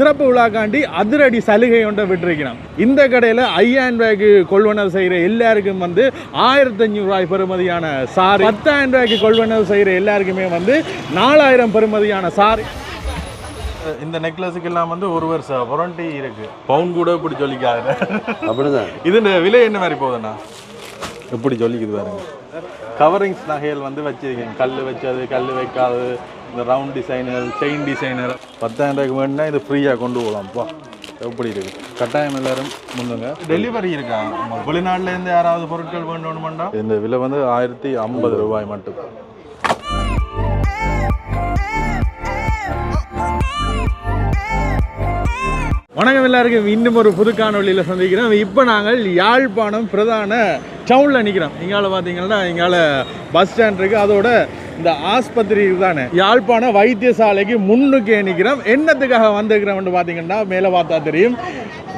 திறப்பு விழாக்காண்டி அதிரடி சலுகை ஒன்றை விட்டுருக்கிறோம் இந்த கடையில் ஐயாயிரம் ரூபாய்க்கு கொள்வனவு செய்கிற எல்லாருக்கும் வந்து ஆயிரத்தி அஞ்சூறு ரூபாய் பெறுமதியான சாரி பத்தாயிரம் ரூபாய்க்கு கொள்வனவு செய்கிற எல்லாருக்குமே வந்து நாலாயிரம் பெறுமதியான சாரி இந்த நெக்லஸுக்கு எல்லாம் வந்து ஒரு வருஷம் வாரண்டி இருக்கு. பவுன் கூட இப்படி சொல்லிக்காது. அப்படிதான். இது விலை என்ன மாதிரி போகுதுண்ணா? எப்படி சொல்லிக்குது பாருங்க. கவரிங்ஸ் நகைகள் வந்து வச்சிருக்கீங்க கல் வச்சது கல் வைக்காதது இந்த ரவுண்ட் டிசைனர் செயின் டிசைனர் பத்தாயிரம் ரூபாய்க்கு வேணும்னா இது ஃப்ரீயாக கொண்டு போகலாம்ப்பா எப்படி இருக்கு? கட்டாயம் எல்லாரும் முன்னுங்க. டெலிவரி இருக்கா? நம்ம வெளிநாட்டுல இருந்து யாராவது பொருட்கள் வேணும்னுமாண்டா இந்த விலை வந்து ஆயிரத்தி ஐம்பது ரூபாய் மட்டும். வணக்கம் எல்லாருக்கும். இன்னும் ஒரு புது காணொளியில் சந்திக்கிறோம். இப்போ நாங்கள் யாழ்ப்பாணம் பிரதான டவுனில் நிற்கிறோம் இங்கால பார்த்தீங்கன்னா இங்கால பஸ் ஸ்டாண்ட் இருக்குது அதோட இந்த ஆஸ்பத்திரி தானே யாழ்ப்பாண வைத்தியசாலைக்கு முன்னுக்கு நிற்கிறோம். என்னத்துக்காக வந்திருக்கிறோம்னு பார்த்தீங்கன்னா மேலே பார்த்தா தெரியும்.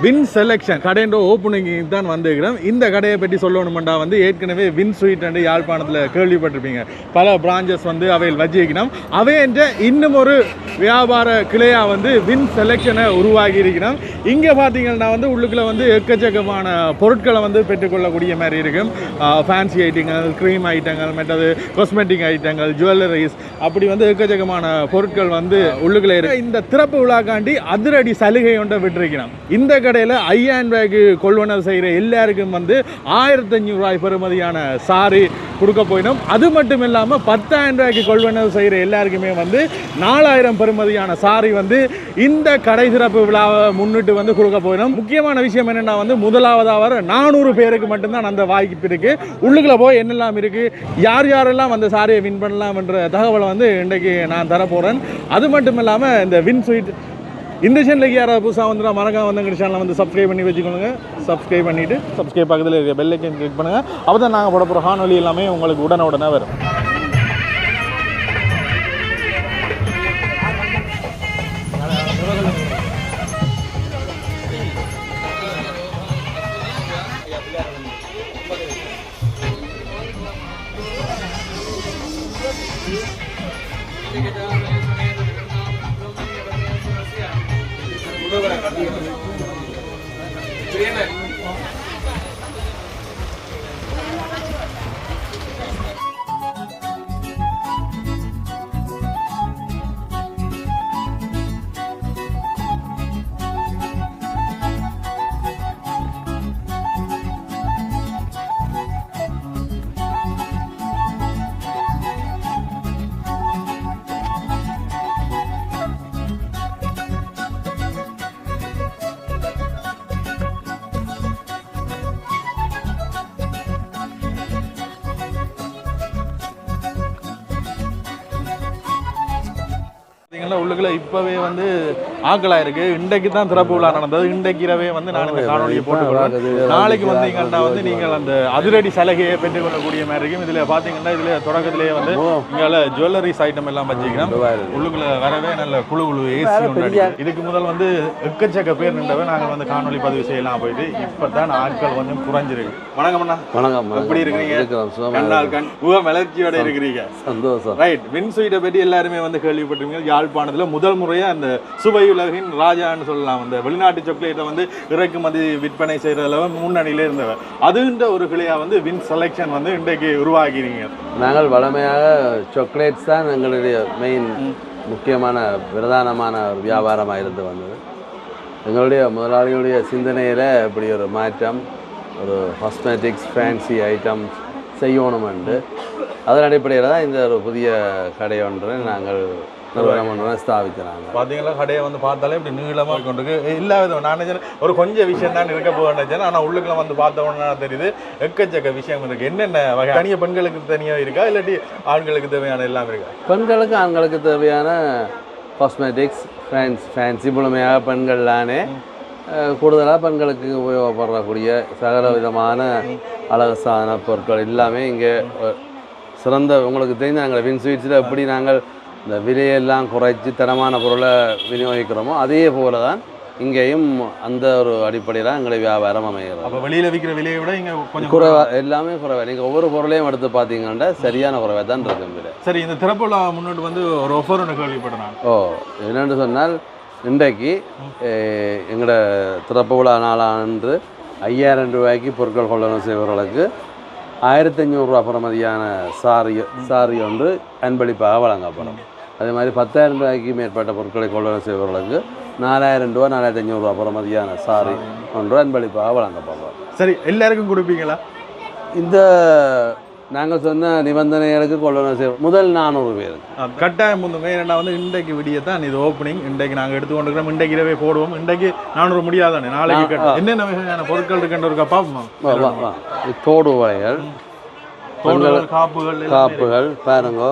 வின் செலெக்ஷன் கடைன்ற ஓப்பனிங் தான் வந்திருக்கிறோம். இந்த கடையை பற்றி சொல்லணுமெண்டா வந்து ஏற்கனவே வின் ஸ்வீட் அண்டு யாழ்ப்பாணத்தில் கேள்விப்பட்டிருப்பீங்க. பல பிரான்ச்சஸ் வந்து அவையில் வச்சிருக்கணும் அவை என்ற இன்னும் ஒரு வியாபார கிளையாக வந்து வின் செலெக்ஷனை உருவாகி இருக்கிறோம். இங்கே பார்த்தீங்கன்னா வந்து உள்ளுக்குள்ள வந்து எக்கச்சக்கமான பொருட்களை வந்து பெற்றுக்கொள்ளக்கூடிய மாதிரி இருக்கும். ஃபேன்சி ஐட்டங்கள் க்ரீம் ஐட்டங்கள் மற்றது காஸ்மெட்டிக் ஐட்டங்கள் ஜுவல்லரிஸ் அப்படி வந்து எக்கச்சக்கமான பொருட்கள் வந்து உள்ளுக்குள்ள இருக்கு. இந்த திறப்பு விழாக்காண்டி அதிரடி சலுகை ஒன்றை விட்டுருக்கிறோம் இந்த கடையில் ஐயாயிரம் ரூபாய்க்கு கொள்வனவு செய்கிற எல்லாருக்கும் வந்து ஆயிரத்தி ரூபாய் பெறுமதியான சாரி கொடுக்க போயிடும். அது மட்டும் இல்லாமல் பத்தாயிரம் ரூபாய்க்கு கொள்வனவு செய்கிற எல்லாருக்குமே வந்து நாலாயிரம் பெறுமதியான சாரி வந்து இந்த கடை சிறப்பு விழாவை முன்னிட்டு வந்து கொடுக்க போயிடும். முக்கியமான விஷயம் என்னென்னா வந்து முதலாவதாக வர நானூறு பேருக்கு மட்டும்தான் அந்த வாய்ப்பு இருக்குது உள்ளுக்குள்ள போய் என்னெல்லாம் இருக்குது யார் யாரெல்லாம் அந்த சாரியை வின் பண்ணலாம்ன்ற தகவலை வந்து இன்றைக்கு நான் தரப்போகிறேன் அது மட்டும் இல்லாமல் இந்த வின் ஸ்வீட் இந்த சேனலுக்கு யாராவது புதுசாக வந்துடா மறக்காம வந்து சேனலை வந்து சப்ஸ்கிரைப் பண்ணி வச்சுக்கோங்க. சப்ஸ்கிரைப் பண்ணிவிட்டு சப்ஸ்கிரைப் பக்கத்தில் இருக்க பெல் ஐக்கன் கிளிக் பண்ணுங்கள் அப்போ தான் நாங்கள் போட போகிற காணொலி எல்லாமே உங்களுக்கு உடனே உடனே வரும். உள்ளுக்குள்ளே இப்போவே வந்து இருக்கு. இன்றைக்கு தான் திறப்பு விழா நடந்தது. இன்றைக்கு இரவே வந்து நான் இந்த காணொலியை போட்டுக்கொள்வேன் நாளைக்கு வந்தீங்கன்னா வந்து நீங்கள் அந்த அதிரடி சலுகையை பெற்றுக்கொள்ளக்கூடிய மாதிரி இருக்கும். இதில் பார்த்தீங்கன்னா இதில் தொடக்கத்திலேயே வந்து இங்கால ஜுவல்லரிஸ் ஐட்டம் எல்லாம் வச்சுக்கிறோம் உள்ளுக்குள்ள வரவே நல்ல குழு குழு ஏசி. இதுக்கு முதல் வந்து எக்கச்சக்க பேர் நின்றவை. நாங்கள் வந்து காணொலி பதிவு செய்யலாம் போயிட்டு இப்போ தான் ஆட்கள் கொஞ்சம் குறைஞ்சிருக்கு. வணக்கம் அண்ணா. வணக்கம் எப்படி சுகமா கண்ணால் கண் முக மலர்ச்சியோட இருக்கிறீங்க. சந்தோஷம். ரைட் வின் ஸ்வீட்டை பற்றி எல்லாருமே வந்து கேள்விப்பட்டிருக்கீங்க யாழ்ப்பாணத்தில் முதல் முறையாக அந்த சுவை உலகின் ராஜான்னு சொல்லலாம். அந்த வெளிநாட்டு சாக்லேட்டை வந்து இறக்குமதி விற்பனை செய்கிறதுல முன்னணியில் இருந்தவர். அதுன்ற ஒரு கிளையாக வந்து வின் செலெக்ஷன் வந்து இன்றைக்கு உருவாக்கிறீங்க நாங்கள் வளமையாக சாக்லேட்ஸ் தான் எங்களுடைய மெயின் முக்கியமான பிரதானமான ஒரு வியாபாரமாக இருந்து வந்தது. எங்களுடைய முதலாளிகளுடைய சிந்தனையில் இப்படி ஒரு மாற்றம் ஒரு காஸ்மெட்டிக்ஸ் ஃபேன்சி ஐட்டம் செய்யணுமெண்டு அதன் அடிப்படையில் தான் இந்த ஒரு புதிய கடை ஒன்றை நாங்கள் பார்த்தீங்களா கடையை வந்து பார்த்தாலே இப்படி நீளமாக கொண்டிருக்கு. எல்லா விதம் நான் ஒரு கொஞ்சம் விஷயம் தான் இருக்க போக நினைச்சேன். ஆனால் உள்ளுக்குள்ள வந்து பார்த்த உடனே தெரியுது? எக்கச்சக்க விஷயம் இருக்கு. என்னென்ன வகை? தனியாக பெண்களுக்கு தனியாக இருக்கா? இல்லாட்டி ஆண்களுக்கு தேவையான எல்லாம் இருக்கா? பெண்களுக்கு ஆண்களுக்கு தேவையான காஸ்மெட்டிக்ஸ் ஃபேன்ஸ் ஃபேன்சி முழுமையாக பெண்கள்லானே கூடுதலாக பெண்களுக்கு உபயோகப்படக்கூடிய சகல விதமான அழகு சாதன பொருட்கள் எல்லாமே இங்கே சிறந்த உங்களுக்கு தெரிந்த நாங்கள் வின் ஸ்வீட்ஸில் எப்படி நாங்கள் இந்த விலையெல்லாம் குறைச்சி தரமான பொருளை விநியோகிக்கிறோமோ அதே போல தான் இங்கேயும் அந்த ஒரு அடிப்படையில் எங்களுடைய வியாபாரம் அமைகிறது. அப்போ வெளியில் விற்கிற விலையை விட இங்கே கொஞ்சம் குறைவா எல்லாமே குறைவா. நீங்கள் ஒவ்வொரு பொருளையும் எடுத்து பார்த்தீங்கன்னா சரியான குறைவாக தான் இருக்கும் விலை சரி இந்த திறப்புலா முன்னோட்டு வந்து ஒரு ஒஃபர் ஒன்று கேள்விப்பட்டேன் நான் ஓ என்னென்னு சொன்னால் இன்றைக்கு எங்களோட திறப்பு விழா நாளான்று ஐயாயிரம் ரூபாய்க்கு பொருட்கள் கொள்ளணும் செய்பவர்களுக்கு ஆயிரத்தி ஐநூறுரூவா பிரமதியான சாரி சாரி ஒன்று அன்பளிப்பாக வழங்கப்படும். அதே மாதிரி பத்தாயிரம் ரூபாய்க்கு மேற்பட்ட பொருட்களை கொள்ளணும் செய்பவர்களுக்கு நாலாயிரம் ரூபா நாலாயிரத்தி ஐநூறுரூவா பிரமதியான சாரி ஒன்று அன்பளிப்பாக வழங்கப்படும் சரி எல்லாருக்கும் கொடுப்பீங்களா? இந்த நாங்கள் சொன்ன நிபந்தனைகளுக்கு கொள்ளணும் செய்ய முதல் நானூறு பேருக்கு. கட்டாயம் முந்துமே ஏன்னா வந்து இன்றைக்கு விடிய தான் இது ஓப்பனிங் இன்றைக்கு நாங்கள் எடுத்துக்கொண்டிருக்கிறோம். இன்றைக்கு இரவே போடுவோம். இன்றைக்கு நானூறு முடியாதானே? நாளைக்கு கட்டு என்னென்ன வகையான பொருட்கள் இருக்குன்ற ஒரு பார்ப்போமா தோடு வளையல் தோடுகள் காப்புகள் காப்புகள் பாருங்க.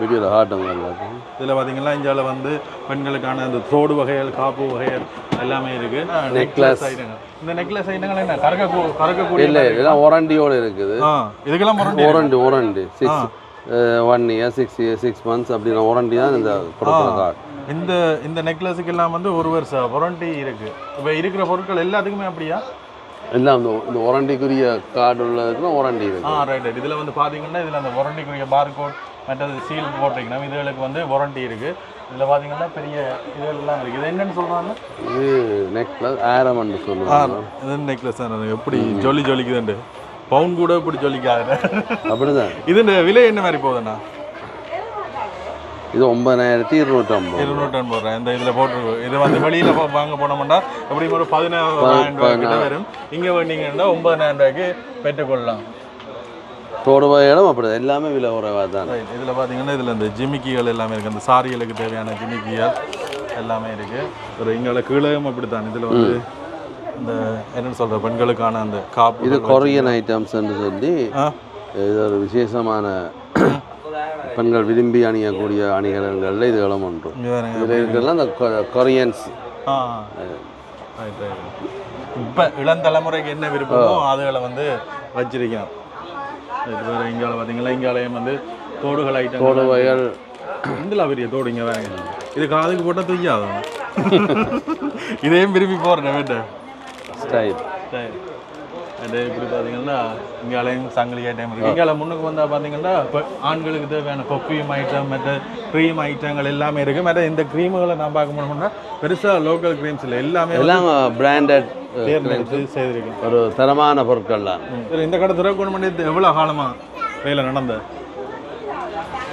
வீடியோவில் எல்லாத்தையும். இதில் பார்த்தீங்கன்னா இந்தியாவில் வந்து பெண்களுக்கான அந்த தோடு வகைகள் காப்பு வகைகள் எல்லாமே இருக்கு. நெக்லஸ் ஐட்டங்கள் இந்த நெக்லஸ் ஐட்டங்கள் என்ன? கறக்க கறக்கக்கூடிய இல்லை இதெல்லாம் ஒரண்டியோடு இருக்குது. ஆ இதுக்கெல்லாம் ஒரண்டி ஒரண்டி six one year six year six months அப்படின்னா ஒரண்டி தான் இந்த கொடுக்குற கார்டு இந்த இந்த நெக்லஸுக்கு எல்லாம் வந்து ஒரு வருஷம் வாரண்டி இருக்கு. இப்போ இருக்கிற பொருட்கள் எல்லாத்துக்குமே அப்படியா? எல்லாம் இந்த இந்த ஒரண்டிக்குரிய கார்டு உள்ளதுக்குன்னா ஒரண்டி ஆ இருக்கு ரைட் ரைட் இதில் வந்து பார்த்தீங்கன்னா இதில் அந்த வாரண்டிக்குரிய பார் கோட் மற்றது சீல் போட்டிருக்கணும் இதுகளுக்கு வந்து வாரண்டி இருக்கு. இதில் பார்த்தீங்கன்னா பெரிய இதுகள்லாம் இருக்கு. இது என்னன்னு சொல்கிறாங்க இது நெக்லஸ் ஆரமன்னு சொல்லுவாங்க. இது நெக்லஸ் தான். எப்படி ஜொலி ஜொலிக்குதுண்டு பவுன் கூட இப்படி ஜொலிக்காது. அப்படிதான். இது இந்த விலை என்ன மாதிரி போகுதுண்ணா? இது ஒன்பதாயிரத்தி இருநூற்றம்பது இருநூற்றி போடுறேன் இந்த இதில் போட்டு இது வந்து வெளியில் வாங்க போனோம்னா எப்படியும் ஒரு பதினாறாயிரம் ரூபாய் கிட்ட வரும். இங்கே வந்தீங்கன்னா ஒன்பதாயிரம் ரூபாய்க்கு பெற்றுக்கொள்ளலாம். தோடு வகைகளும் அப்படி எல்லாமே விலை குறைவாக தான். இதில் பார்த்தீங்கன்னா இதில் இந்த ஜிமிக்கிகள் எல்லாமே இருக்குது அந்த சாரிகளுக்கு தேவையான ஜிமிக்கிகள் எல்லாமே இருக்குது ஒரு இங்கே கீழேயும் அப்படித்தான். இதில் வந்து இந்த என்னன்னு சொல்கிற பெண்களுக்கான அந்த காப்பு இது கொரியன் ஐட்டம்ஸ்ன்னு சொல்லி இது ஒரு விசேஷமான பெண்கள் விரும்பி அணியக்கூடிய அணிகலன்களில் இதுகளும் ஒன்று. இதில் இருக்கிறதுலாம் அந்த கொரியன்ஸ். இப்போ இளந்தலைமுறைக்கு என்ன விருப்பமோ அதுகளை வந்து வச்சிருக்கோம் இது வேறு இங்கால பார்த்தீங்களா? இங்காலயம் வந்து தோடுகள் ஐட்டம் தோடு இந்தில் பெரிய தோடு இங்கே இது காதுக்கு போட்டால் தூக்கியாதும் இதையும் விரும்பி போகிறேன் வேட்ட ஸ்டைல். அது இப்படி பார்த்தீங்கன்னா இங்காலையும் சங்கிலி ஐட்டம் இருக்குது இங்கால முன்னுக்கு வந்தால் பார்த்தீங்கன்னா இப்போ ஆண்களுக்கு தேவையான கொப்பியும் ஐட்டம் மற்ற க்ரீம் ஐட்டங்கள் எல்லாமே இருக்குது மற்ற இந்த க்ரீமுகளை நான் பார்க்க முடியும்னா பெருசாக லோக்கல் க்ரீம்ஸ் இல்லை எல்லாமே எல்லாம் பிராண்டட் தேர்ந்தெடுத்து ஒரு தரமான பொருட்கள் தான் சரி இந்த கடை திறக்கணும் பண்ணி எவ்வளோ காலமாக வேலை நடந்த?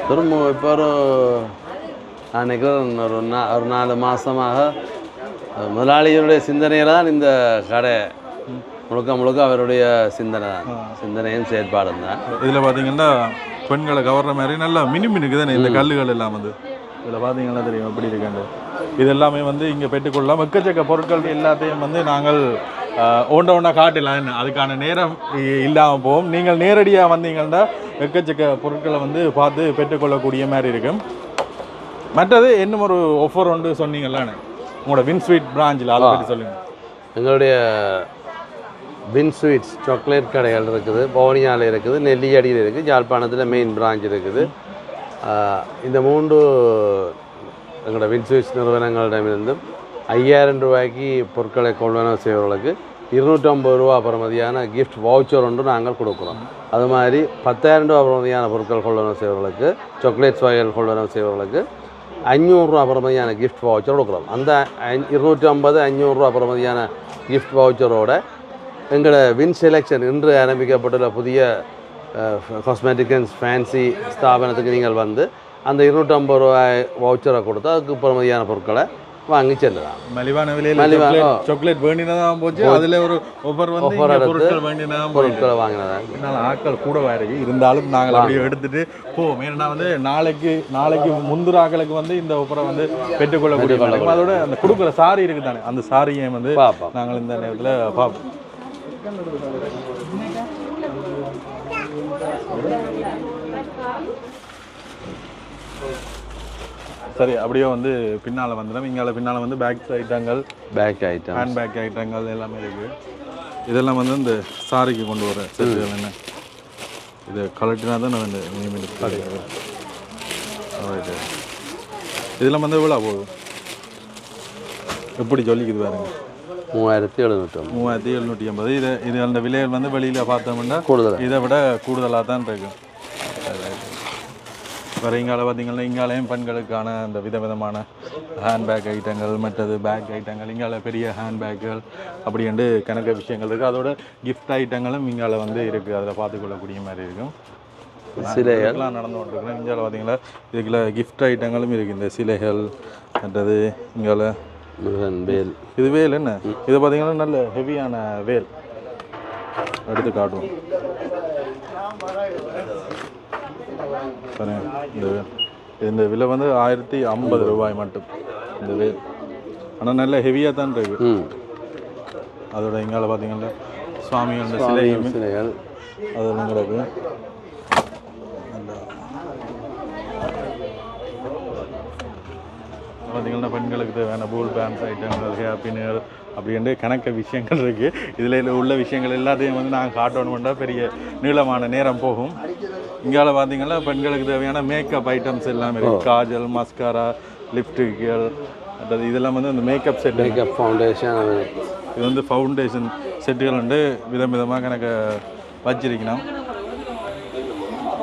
திரும்ப இப்போ ஒரு நினைக்கிறேன் ஒரு நா ஒரு நாலு மாதமாக முதலாளிகளுடைய சிந்தனையில் தான் இந்த கடை முழுக்க முழுக்க அவருடைய சிந்தனை தான். சிந்தனையும் செயற்பாடும் தான். இதில் பார்த்தீங்கன்னா பெண்களை கவர்ற மாதிரி நல்லா மினி மினுக்கு தானே இந்த கல்லுகள் எல்லாம் வந்து. இதில் பார்த்தீங்கன்னா தெரியும் எப்படி இருக்காண்டு இது எல்லாமே வந்து இங்கே பெற்றுக்கொள்ளலாம். எக்கச்சக்க பொருட்கள் எல்லாத்தையும் வந்து நாங்கள் ஒண்ட ஒன்றா காட்டலாம் அதுக்கான நேரம் இல்லாமல் போகும். நீங்கள் நேரடியாக வந்தீங்கன்னா எக்கச்சக்க பொருட்களை வந்து பார்த்து பெற்றுக்கொள்ளக்கூடிய மாதிரி இருக்கும். மற்றது இன்னும் ஒரு ஒஃபர் ஒன்று சொன்னீங்கல்லானே உங்களோட வின் ஸ்வீட் பிராஞ்சில் அதை பற்றி சொல்லுங்க. எங்களுடைய பின் ஸ்வீட்ஸ் சாக்லேட் கடைகள் இருக்குது பவனியாவில் இருக்குது நெல்லியடியில் இருக்குது யாழ்ப்பாணத்தில் மெயின் பிரான்ச் இருக்குது. இந்த மூன்று எங்களோட வின் நிறுவனங்களிடமிருந்தும் ஐயாயிரம் ரூபாய்க்கு பொருட்களை கொள்வனவு செய்வர்களுக்கு இருநூற்றம்பது ரூபா பிரமதியான கிஃப்ட் வவுச்சர் ஒன்று நாங்கள் கொடுக்குறோம். அது மாதிரி பத்தாயிரம் ரூபா பிரமதியான பொருட்கள் கொள்வனவு செய்வர்களுக்கு சாக்லேட்ஸ் வகைகள் கொள்வனவு செய்வர்களுக்கு அஞ்சூறுரூவா பிரமதியான கிஃப்ட் வவுச்சர் கொடுக்குறோம். அந்த இருநூற்றி ஐம்பது அஞ்சூறுரூவா பிரமதியான கிஃப்ட் வவுச்சரோட எங்களோட வின் செலெக்ஷன் இன்று ஆரம்பிக்கப்பட்டுள்ள புதிய காஸ்மெட்டிக் அண்ட் ஃபேன்சி ஸ்தாபனத்துக்கு நீங்கள் வந்து அந்த இருநூற்றம்பது ரூபாய் வவுச்சரை கொடுத்து அதுக்கு பிரமதியான பொருட்களை வாங்கி செல்லலாம் மலிவான விலையில் மலிவா- சாக்லேட் வேண்டினதான் போச்சு. அதுல ஒரு ஒவ்வொரு வந்து பொருட்கள் வேண்டினதான் பொருட்களை வாங்கினதான் என்னால் ஆட்கள் கூட இருக்கு. இருந்தாலும் நாங்கள் அப்படியே எடுத்துட்டு போவோம். ஏன்னா வந்து நாளைக்கு நாளைக்கு முந்திர ஆட்களுக்கு வந்து இந்த ஒப்பரை வந்து பெற்றுக்கொள்ளக்கூடிய. அதோட அந்த கொடுக்குற சாரி இருக்கு தானே அந்த சாரியை வந்து பார்ப்போம் நாங்கள் இந்த நேரத்தில் பார்ப்போம். சரி அப்படியே வந்து பின்னால் வந்துடும் இங்கால பின்னால் வந்து பேக் ஐட்டங்கள் பேக் ஐட்டம் ஹேண்ட் பேக் ஐட்டங்கள் எல்லாமே இருக்கு. இதெல்லாம் வந்து இந்த சாரிக்கு கொண்டு வர செட்டுகள் என்ன? இது கலட்டினா தான் நான் இந்த நியமித்து இதெல்லாம் வந்து எவ்வளோ போகுது? எப்படி சொல்லிக்குது பாருங்க. மூவாயிரத்தி எழுநூற்றம்பது மூவாயிரத்தி எழுநூற்றி ஐம்பது. இது இது அந்த விலைகள் வந்து வெளியில் பார்த்தோம்னா கூடுதல். இதை விட கூடுதலாக தான் இருக்கும். வேறு இங்கால பார்த்தீங்கன்னா இங்காலையும் பெண்களுக்கான அந்த விதவிதமான ஹேண்ட்பேக் ஐட்டங்கள் மற்றது பேக் ஐட்டங்கள் இங்கால பெரிய ஹேண்ட்பேக்குகள் அப்படின்ட்டு கணக்க விஷயங்கள் இருக்குது அதோட கிஃப்ட் ஐட்டங்களும் இங்கால வந்து இருக்குது அதில் பார்த்துக்கொள்ளக்கூடிய மாதிரி இருக்கும். சிலைகள். இதெல்லாம் நடந்து கொண்டிருக்கிறோம் இந்தியாவில் பார்த்தீங்களா இதுக்குள்ள கிஃப்ட் ஐட்டங்களும் இருக்குது இந்த சிலைகள் மற்றது இங்கால முருகன் வேல். இது வேல் என்ன? இது பார்த்தீங்கன்னா நல்ல ஹெவியான வேல். எடுத்து காட்டுவோம். பாருங்க, இந்த வேல் இந்த விலை வந்து ஆயிரத்தி ஐம்பது ரூபாய் மட்டும். இந்த வேல் ஆனால் நல்ல ஹெவியாக தான் இருக்கு. அதோட இங்கால பார்த்தீங்கன்னா சுவாமியோட சிலையும் சிலைகள். அதெல்லாம் கிடக்கு பார்த்தீங்கன்னா பெண்களுக்கு தேவையான பூல் பேண்ட்ஸ் ஐட்டங்கள் ஹேர் பின்னர் அப்படின்ட்டு கணக்க விஷயங்கள் இருக்குது இதில் உள்ள விஷயங்கள் எல்லாத்தையும் வந்து நாங்கள் காட்டணும்னா பெரிய நீளமான நேரம் போகும். இங்கால பார்த்தீங்கன்னா பெண்களுக்கு தேவையான மேக்கப் ஐட்டம்ஸ் எல்லாமே இருக்குது காஜல் மஸ்காரா லிப்டிக்கள் அதாவது இதெல்லாம் வந்து அந்த மேக்கப் செட் மேக்கப் ஃபவுண்டேஷன் இது வந்து ஃபவுண்டேஷன் செட்டுகள் வந்து விதம் விதமாக கணக்க வச்சிருக்கணும்.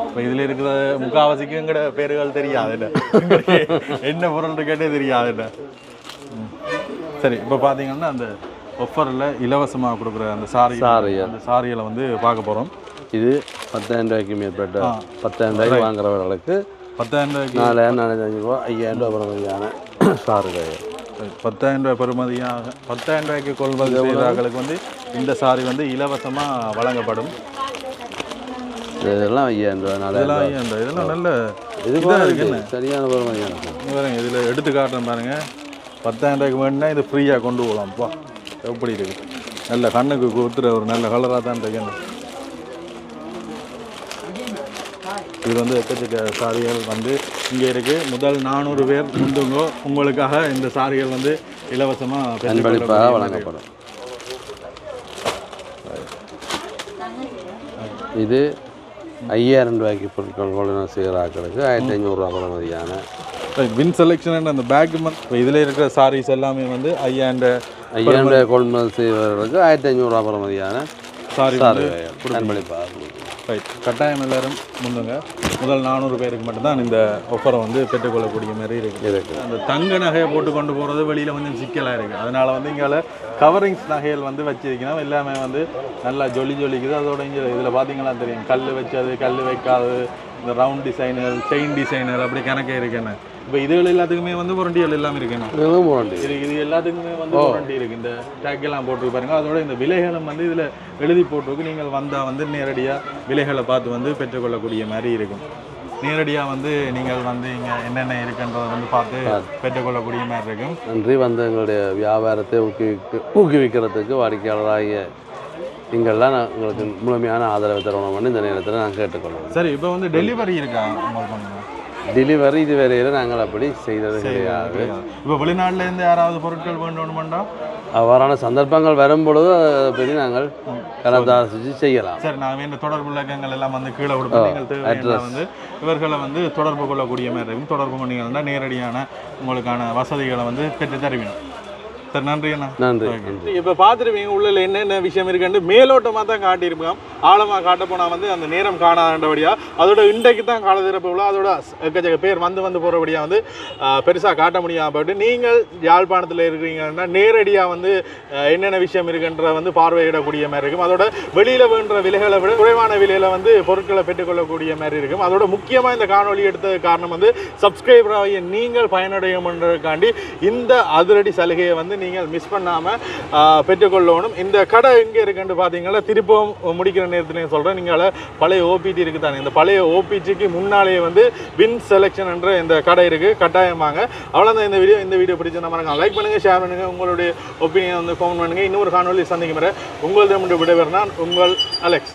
இப்போ இதில் இருக்கிற முக்காவாசிக்கு எங்கட பேர்கள் தெரியாது என்ன? பொருள் கேட்டே தெரியாது. சரி இப்போ பார்த்தீங்கன்னா அந்த ஒஃபரில் இலவசமாக கொடுக்குற அந்த சாரி சாரியா. அந்த சாரிகளை வந்து பார்க்க போகிறோம் இது பத்தாயிரம் ரூபாய்க்கு மேற்பட்ட பத்தாயிரம் ரூபாய்க்கு வாங்குறவர்களுக்கு பத்தாயிரம் ரூபாய்க்கு நாலாயிரம் நாலாயிரத்தி ரூபா ஐயாயிரம் ரூபா பரவாயில்லையான சாருகள் சரி, பத்தாயிரம் ரூபாய் பெறுமதியாக பத்தாயிரம் ரூபாய்க்கு கொள்வது செய்கிறவர்களுக்கு வந்து இந்த சாரி வந்து இலவசமாக வழங்கப்படும். இதெல்லாம் ஐயாயிரம் ரூபா நாலாயிரம் இதெல்லாம் ஏன் இந்த இதெல்லாம் நல்ல இது இதா இருக்கு பாருங்க, சரியான இங்க பாருங்க இதில் எடுத்து காட்டுறேன் பாருங்க. பத்தாயிரம் ரூபாய்க்கு வேணும்னா இது ஃப்ரீயாக கொண்டு போகலாம்ப்பா எப்படி இருக்கு? நல்ல கண்ணுக்கு கொடுத்துற ஒரு நல்ல கலராக தான் இருக்கு. இது வந்து எக்கச்சக்க சாரிகள் வந்து இங்கே இருக்கு. முதல் நானூறு பேர் முந்துங்கோ உங்களுக்காக இந்த சாரிகள் வந்து இலவசமாக வழங்கப்படும். இது ஐயாயிரம் ரூபாய்க்கு பொருட்கள் கொள்ளுநர் செய்கிறாக்களுக்கு ஆயிரத்தி ஐநூறுரூவா பரமதியான வின் செலெக்ஷன் அந்த பேக் இப்போ இதில் இருக்கிற சாரீஸ் எல்லாமே வந்து ஐயாண்ட ரூபாய் கொள்முதல் செய்வர்களுக்கு ஆயிரத்தி ஐநூறுரூவா பரமதியான சாரி சாரு அன்பளிப்பாக கொடுக்கும். ரைட் கட்டாயம் எல்லாரும் முந்துங்க முதல் நானூறு பேருக்கு மட்டும்தான் இந்த ஒஃபரை வந்து பெற்றுக்கொள்ளக்கூடிய மாதிரி இருக்குது. இருக்கு அந்த தங்க நகையை போட்டு கொண்டு போகிறது வெளியில் கொஞ்சம் சிக்கலாக இருக்குது அதனால வந்து இங்கே கவரிங்ஸ் நகைகள் வந்து வச்சிருக்கணும் எல்லாமே வந்து நல்லா ஜொலி ஜொலிக்குது. அதோட இங்கே இதில் பார்த்தீங்கன்னா தெரியும். கல் வச்சது கல் வைக்காது இந்த ரவுண்ட் டிசைனர் செயின் டிசைனர் அப்படி கணக்கே இருக்குன்னு. இப்போ இதுகள் எல்லாத்துக்குமே வந்து வாரண்டிகள் எல்லாமே இருக்குண்ணா இதுவும் இது இது எல்லாத்துக்குமே வந்து வாரண்டி இருக்கு. இந்த டேக் எல்லாம் போட்டு பாருங்க. அதோட இந்த விலைகளும் வந்து இதுல எழுதி போட்டிருக்கு. நீங்கள் வந்தா வந்து நேரடியா விலைகளை பார்த்து வந்து பெற்றுக்கொள்ளக்கூடிய மாதிரி இருக்கும். நேரடியா வந்து நீங்கள் வந்து இங்க என்னென்ன இருக்குன்றதை வந்து பார்த்து பெற்றுக்கொள்ளக்கூடிய மாதிரி இருக்கும். நன்றி. வந்து எங்களுடைய வியாபாரத்தை ஊக்குவிக்க ஊக்குவிக்கிறதுக்கு வாடிக்கையாளராகிய நீங்கள்லாம் நான் உங்களுக்கு முழுமையான ஆதரவு தரணும்னு இந்த நேரத்தில் நான் கேட்டுக்கொள்கிறேன். சரி இப்போ வந்து டெலிவரி இருக்கா டெலிவரி இதுவரையில் நாங்கள் அப்படி செய்தது கிடையாது. இப்போ வெளிநாட்டுல இருந்து யாராவது பொருட்கள் வேண்டணுமெண்டா அவ்வாறான சந்தர்ப்பங்கள் வரும் பொழுது பற்றி நாங்கள் கலந்தாசிச்சு செய்யலாம். சரி நான் வேண்டிய தொடர்பு இலக்கங்கள் எல்லாம் வந்து கீழே கொடுப்போம் வந்து இவர்களை வந்து தொடர்பு கொள்ளக்கூடிய மாதிரி இருக்கும். தொடர்பு கொண்டீங்கன்னா நேரடியான உங்களுக்கான வசதிகளை வந்து பெற்று தருவீங்க சரி நன்றி அண்ணா நன்றி. இப்ப பார்த்துருப்பீங்க உள்ள என்னென்ன விஷயம் இருக்குன்னு மேலோட்டமா தான் காட்டியிருப்பான் ஆழமா காட்ட போனா வந்து அந்த நேரம் காணாதபடியா அதோட இன்றைக்கு தான் கால திறப்பு விழா அதோட எக்கச்சக்க பேர் வந்து வந்து போறபடியா வந்து ஆஹ், பெருசா காட்ட முடியாம போயிட்டு நீங்கள் யாழ்ப்பாணத்துல இருக்கிறீங்கன்னா நேரடியா வந்து என்னென்ன விஷயம் இருக்குன்ற வந்து பார்வையிடக்கூடிய மாதிரி இருக்கும். அதோட வெளியில வேண்ட விலைகளை விட குறைவான விலையில வந்து பொருட்களை பெற்றுக்கொள்ளக்கூடிய மாதிரி இருக்கும். அதோட முக்கியமா இந்த காணொளி எடுத்தது காரணம் வந்து சப்ஸ்கிரைபர் ஆகிய நீங்கள் பயனடையணுன்றதுக்காண்டி இந்த அதிரடி சலுகையை வந்து நீங்கள் மிஸ் பண்ணாமல் பெற்றுக்கொள்ளணும். இந்த கடை எங்கே இருக்குன்னு பார்த்தீங்கன்னா திருப்பம் முடிக்கிற நேரத்தில் சொல்கிறேன் நீங்கள் பழைய ஓபிடி இருக்குது தானே இந்த பழைய ஓபிடிக்கு முன்னாலேயே வந்து வின் செலெக்ஷன் என்ற இந்த கடை இருக்குது கட்டாயமாங்க. அவ்வளோதான் இந்த வீடியோ. இந்த வீடியோ பிடிச்சிருந்தா மறக்காம லைக் பண்ணுங்கள் ஷேர் பண்ணுங்கள் உங்களுடைய ஒப்பீனியன் வந்து ஃபோன் பண்ணுங்கள் இன்னொரு காணொலி சந்திக்கும் வரை உங்களது விடைபெற நான் உங்கள் அலெக்ஸ்